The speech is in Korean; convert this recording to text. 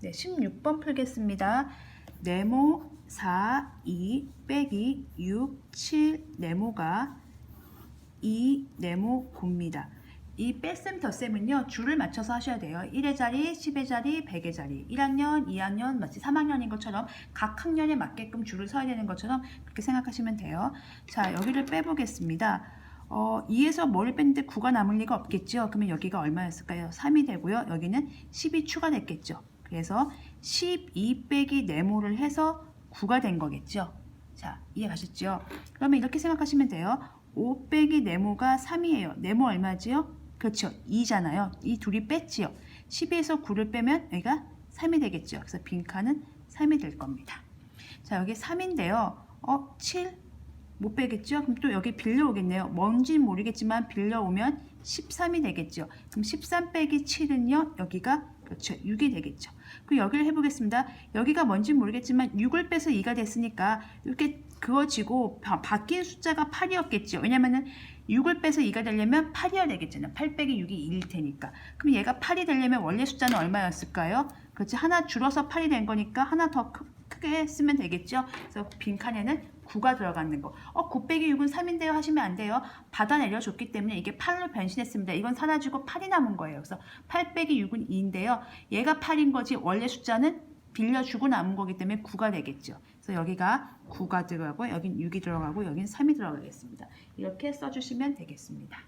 네, 16번 풀겠습니다. 네모 4, 2 빼기 6, 7 네모가 2 네모 9입니다. 이 뺄셈 덧셈은요 줄을 맞춰서 하셔야 돼요. 1의 자리, 10의 자리, 100의 자리 1학년, 2학년, 마치 3학년인 것처럼 각 학년에 맞게끔 줄을 서야 되는 것처럼 그렇게 생각하시면 돼요. 자 여기를 빼보겠습니다. 어, 2에서 뭐를 뺐는데 9가 남을 리가 없겠죠. 그러면 여기가 얼마였을까요? 3이 되고요. 여기는 10이 추가됐겠죠. 그래서 12 빼기 네모를 해서 9가 된 거겠죠. 자, 이해 가셨죠? 그러면 이렇게 생각하시면 돼요. 5 빼기 네모가 3이에요. 네모 얼마지요? 그렇죠. 2잖아요. 이 둘이 뺐지요. 12에서 9를 빼면 여기가 3이 되겠죠. 그래서 빈칸은 3이 될 겁니다. 자, 여기 3인데요. 어, 7? 못 빼겠죠? 그럼 또 여기 빌려오겠네요. 뭔진 모르겠지만 빌려오면 13이 되겠죠. 그럼 13 빼기 7은요. 여기가 그렇죠. 6이 되겠죠. 그리고 여기를 해보겠습니다. 여기가 뭔지 모르겠지만 6을 빼서 2가 됐으니까 이렇게 그어지고 바, 바뀐 숫자가 8이었겠죠. 왜냐면은 6을 빼서 2가 되려면 8이어야 되겠잖아요. 8 빼기 6이 2일 테니까. 그럼 얘가 8이 되려면 원래 숫자는 얼마였을까요? 그렇지. 하나 줄어서 8이 된 거니까 하나 더 크, 크게 쓰면 되겠죠. 그래서 빈칸에는 9가 들어가는 거. 어, 9 빼기 6은 3인데요 하시면 안 돼요. 받아내려 줬기 때문에 이게 8로 변신했습니다. 이건 사라지고 8이 남은 거예요. 그래서 8 빼기 6은 2인데요. 얘가 8인 거지 원래 숫자는 빌려주고 남은 거기 때문에 9가 되겠죠. 그래서 여기가 9가 들어가고 여긴 6이 들어가고 여긴 3이 들어가겠습니다. 이렇게 써주시면 되겠습니다.